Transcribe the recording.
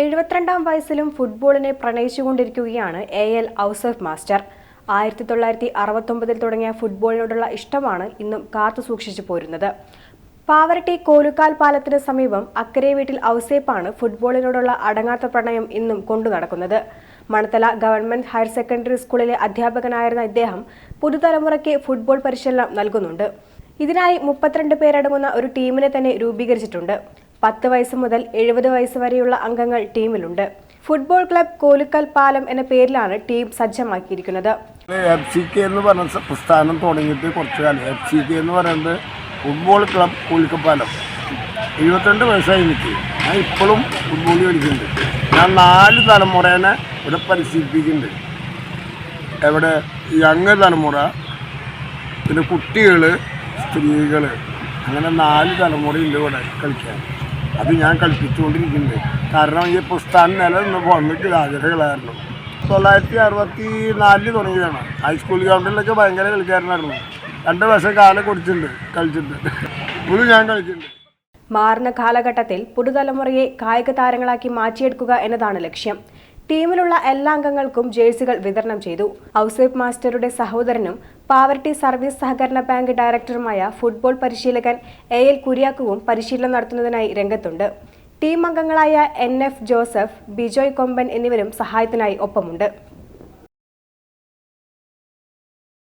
എഴുപത്തിരണ്ടാം വയസ്സിലും ഫുട്ബോളിനെ പ്രണയിച്ചുകൊണ്ടിരിക്കുകയാണ് എ എൽ ഔസഫ് മാസ്റ്റർ. ആയിരത്തി തൊള്ളായിരത്തി അറുപത്തൊമ്പതിൽ തുടങ്ങിയ ഫുട്ബോളിനോടുള്ള ഇഷ്ടമാണ് ഇന്നും കാത്തു സൂക്ഷിച്ചു പോരുന്നത്. പാവറട്ടി കോലുക്കാൽ പാലത്തിന് സമീപം അക്കരെ വീട്ടിൽ ഔസേപ്പാണ് ഫുട്ബോളിനോടുള്ള അടങ്ങാത്ത പ്രണയം ഇന്നും കൊണ്ടു നടക്കുന്നത്. മണത്തല ഗവൺമെന്റ് ഹയർ സെക്കൻഡറി സ്കൂളിലെ അധ്യാപകനായിരുന്ന ഇദ്ദേഹം പുതുതലമുറയ്ക്ക് ഫുട്ബോൾ പരിശീലനം നൽകുന്നുണ്ട്. ഇതിനായി മുപ്പത്തിരണ്ട് പേരടങ്ങുന്ന ഒരു ടീമിനെ തന്നെ രൂപീകരിച്ചിട്ടുണ്ട്. പത്ത് വയസ്സ് മുതൽ എഴുപത് വയസ്സ് വരെയുള്ള അംഗങ്ങൾ ടീമിലുണ്ട്. ഫുട്ബോൾ ക്ലബ് കോലുക്കൽ പാലം എന്ന പേരിലാണ് ടീം സജ്ജമാക്കിയിരിക്കുന്നത്. എഫ് സി കെ എന്ന് പറഞ്ഞ പ്രസ്ഥാനം തുടങ്ങിയിട്ട് കുറച്ച് കാലം. എഫ് സി കെ എന്ന് പറയുന്നത് ഫുട്ബോൾ ക്ലബ് കോലുക്കൽ പാലം. എഴുപത്തിരണ്ട് വയസ്സായി എനിക്ക്. ഞാൻ ഇപ്പോഴും ഫുട്ബോൾ കളിക്കുന്നുണ്ട്. ഞാൻ നാല് തലമുറേനെ ഇവിടെ പരിശീലിപ്പിക്കുന്നുണ്ട്. എവിടെ യങ് തലമുറ പിന്നെ കുട്ടികൾ സ്ത്രീകൾ അങ്ങനെ നാല് തലമുറയില്ല ഇവിടെ കളിക്കാൻ. അത് ഞാൻ കളിപ്പിച്ചുകൊണ്ടിരിക്കുന്നുണ്ട്. കാരണം ഈ പ്രസ്ഥാനം നിലനിന്ന് അന്നൊക്കെ ആഗ്രഹങ്ങളായിരുന്നു തൊള്ളായിരത്തി അറുപത്തി നാലിൽ തുടങ്ങിയതാണ് ഹൈസ്കൂൾ ഗ്രൗണ്ടിലൊക്കെ ഭയങ്കര കളിക്കാരനായിരുന്നു. രണ്ട് വർഷം കാലം കുടിച്ചിട്ടുണ്ട് കളിച്ചിട്ടുണ്ട്. ഇപ്പോഴും ഞാൻ കളിച്ചിട്ടുണ്ട്. മാറുന്ന കാലഘട്ടത്തിൽ പുതുതലമുറയെ കായിക താരങ്ങളാക്കി മാറ്റിയെടുക്കുക എന്നതാണ് ലക്ഷ്യം. ടീമിലുള്ള എല്ലാ അംഗങ്ങൾക്കും ജേഴ്സികൾ വിതരണം ചെയ്തു. ഔസേഫ് മാസ്റ്ററുടെ സഹോദരനും പാവർട്ടി സർവീസ് സഹകരണ ബാങ്ക് ഡയറക്ടറുമായ ഫുട്ബോൾ പരിശീലകൻ എ എൽ കുര്യാക്കുവും പരിശീലനം നടത്തുന്നതിനായി രംഗത്തുണ്ട്. ടീം അംഗങ്ങളായ എൻ എഫ് ജോസഫ് ബിജോയ് കൊമ്പൻ എന്നിവരും സഹായത്തിനായി ഒപ്പമുണ്ട്.